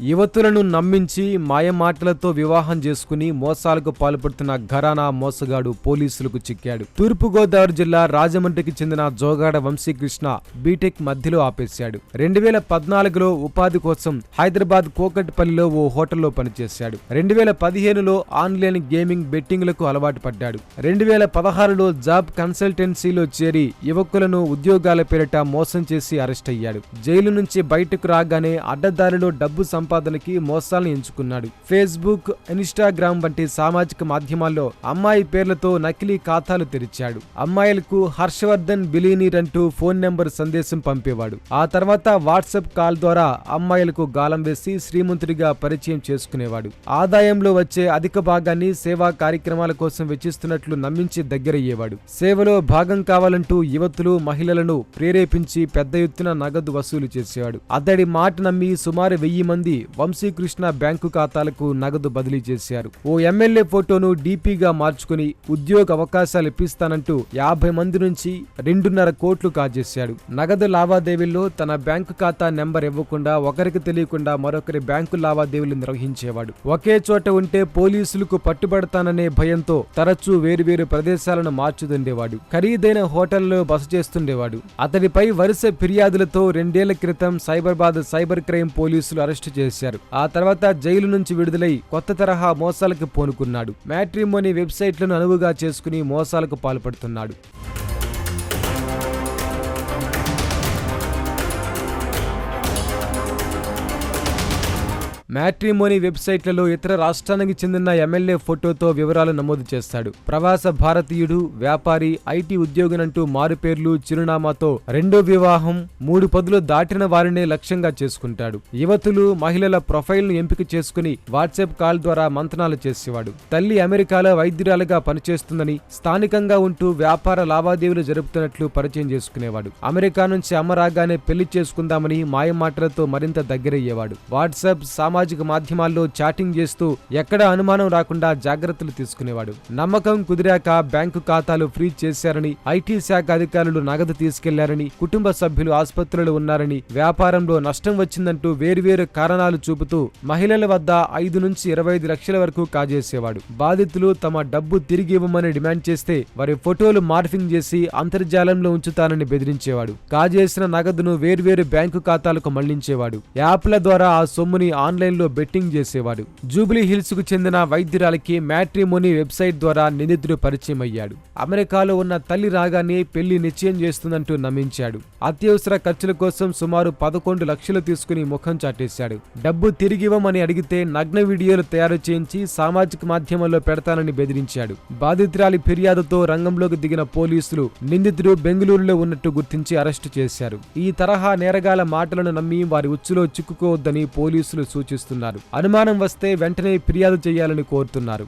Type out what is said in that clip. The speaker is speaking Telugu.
యువతులను నమ్మించి మాయమాటలతో వివాహం చేసుకుని మోసాలకు పాల్పడుతున్న ఘరానా మోసగాడు పోలీసులకు చిక్కాడు. తూర్పుగోదావరి జిల్లా రాజమండ్రికి చెందిన జోగాడ వంశీకృష్ణ బీటెక్ మధ్యలో ఆపేశాడు. రెండు వేల పద్నాలుగులో ఉపాధి కోసం హైదరాబాద్ కోకట్పల్లిలో ఓ హోటల్లో పనిచేశాడు. రెండు వేల పదిహేనులో ఆన్లైన్ గేమింగ్ బెట్టింగ్లకు అలవాటు పడ్డాడు. రెండు వేల పదహారులో జాబ్ కన్సల్టెన్సీలో చేరి యువకులను ఉద్యోగాల పేరిట మోసం చేసి అరెస్ట్ అయ్యాడు. జైలు నుంచి బయటకు రాగానే అడ్డదారిలో డబ్బు సంపాదనకి మోసాలను ఎంచుకున్నాడు. ఫేస్బుక్ ఇన్స్టాగ్రామ్ వంటి సామాజిక మాధ్యమాల్లో అమ్మాయి పేర్లతో నకిలీ ఖాతాలు తెరిచాడు. అమ్మాయిలకు హర్షవర్ధన్ బిలీనీర్ అంటూ ఫోన్ నెంబర్ సందేశం పంపేవాడు. ఆ తర్వాత వాట్సాప్ కాల్ ద్వారా అమ్మాయిలకు గాలం వేసి శ్రీమంతుడిగా పరిచయం చేసుకునేవాడు. ఆదాయంలో వచ్చే అధిక భాగాన్ని సేవా కార్యక్రమాల కోసం వెచ్చిస్తున్నట్లు నమ్మించి దగ్గరయ్యేవాడు. సేవలో భాగం కావాలంటూ యువతులు మహిళలను ప్రేరేపించి పెద్ద ఎత్తున నగదు వసూలు చేసేవాడు. అతడి మాట నమ్మి సుమారు వెయ్యి మంది వంశీకృష్ణ బ్యాంకు ఖాతాలకు నగదు బదిలీ చేశారు. ఓ ఎమ్మెల్యే ఫోటోను డీపీగా మార్చుకుని ఉద్యోగ అవకాశాలు ఇప్పిస్తానంటూ యాభై మంది నుంచి రెండున్నర కోట్లు కాజేశాడు. నగదు లావాదేవీల్లో తన బ్యాంకు ఖాతా నెంబర్ ఇవ్వకుండా ఒకరికి తెలియకుండా మరొకరి బ్యాంకు లావాదేవీలు నిర్వహించేవాడు. ఒకే చోట ఉంటే పోలీసులకు పట్టుబడతాననే భయంతో తరచూ వేరువేరు ప్రదేశాలను మార్చుతుండేవాడు. ఖరీదైన హోటల్లో బస చేస్తుండేవాడు. అతడిపై వరుస ఫిర్యాదులతో రెండేళ్ళ క్రితం సైబరాబాద్ సైబర్ క్రైమ్ పోలీసులు అరెస్టు చేశారు. చేశారు. ఆ తర్వాత జైలు నుంచి విడుదలై కొత్త తరహా మోసాలకు పూనుకున్నాడు. మ్యాట్రిమోనీ వెబ్సైట్లను అనువుగా చేసుకుని మోసాలకు పాల్పడుతున్నాడు. మ్యాట్రిమోనీ వెబ్సైట్లలో ఇతర రాష్ట్రానికి చెందిన ఎమ్మెల్యే ఫోటోతో వివరాలు నమోదు చేస్తాడు. ప్రవాస భారతీయుడు వ్యాపారి ఐటీ ఉద్యోగినంటూ మారుపేర్లు చిరునామాతో రెండో వివాహం మూడు పదులు దాటిన వారినే లక్ష్యంగా చేసుకుంటాడు. యువతులు మహిళల ప్రొఫైల్ను ఎంపిక చేసుకుని వాట్సాప్ కాల్ ద్వారా మంతనాలు చేసేవాడు. తల్లి అమెరికాలో వైద్యురాలుగా పనిచేస్తుందని స్థానికంగా ఉంటూ వ్యాపార లావాదేవీలు జరుపుతున్నట్లు పరిచయం చేసుకునేవాడు. అమెరికా నుంచి అమ్మరాగానే పెళ్ళి చేసుకుందామని మాయమాటలతో మరింత దగ్గరయ్యేవాడు. వాట్సాప్ సామాజిక సామాజిక మాధ్యమాల్లో చాటింగ్ చేస్తూ ఎక్కడ అనుమానం రాకుండా జాగ్రత్తలు తీసుకునేవాడు. నమ్మకం కుదిరాక బ్యాంకు ఖాతాలు ఫ్రీజ్ చేశారని ఐటీ శాఖ అధికారులు నగదు తీసుకెళ్ళారని కుటుంబ సభ్యులు ఆసుపత్రులు ఉన్నారని వ్యాపారంలో నష్టం వచ్చిందంటూ వేర్వేరు కారణాలు చూపుతూ మహిళల వద్ద ఐదు నుంచి ఇరవై ఐదు లక్షల వరకు కాజేసేవాడు. బాధితులు తమ డబ్బు తిరిగి ఇవ్వమని డిమాండ్ చేస్తే వారి ఫోటోలు మార్ఫింగ్ చేసి అంతర్జాలంలో ఉంచుతానని బెదిరించేవాడు. కాజేసిన నగదును వేర్వేరు బ్యాంకు ఖాతాలకు మళ్ళించేవాడు. యాప్ల ద్వారా ఆ సొమ్ముని ఆన్లైన్ ఆన్లైన్లో బెట్టింగ్ చేసేవాడు. జూబ్లీ హిల్స్కు చెందిన వైద్యురాలకి మ్యాట్రిమోని వెబ్సైట్ ద్వారా నిందితుడు పరిచయం అయ్యాడు అమెరికాలో ఉన్న తల్లి రాగానే పెళ్ళి నిశ్చయం చేస్తుందంటూ నమ్మించాడు. అత్యవసర ఖర్చుల కోసం సుమారు పదకొండు లక్షలు తీసుకుని ముఖం చాటేశాడు. డబ్బు తిరిగివ్వమని అడిగితే నగ్న వీడియోలు తయారు చేయించి సామాజిక మాధ్యమంలో పెడతానని బెదిరించాడు. బాధితురాలి ఫిర్యాదుతో రంగంలోకి దిగిన పోలీసులు నిందితుడు బెంగళూరులో ఉన్నట్టు గుర్తించి అరెస్టు చేశారు. ఈ తరహా నేరగాల మాటలను నమ్మి వారి ఉచ్చులో చిక్కుకోవద్దని పోలీసులు సూచిస్తారు చేస్తున్నారు అనుమానం వస్తే వెంటనే ఫిర్యాదు చేయాలని కోరుతున్నారు.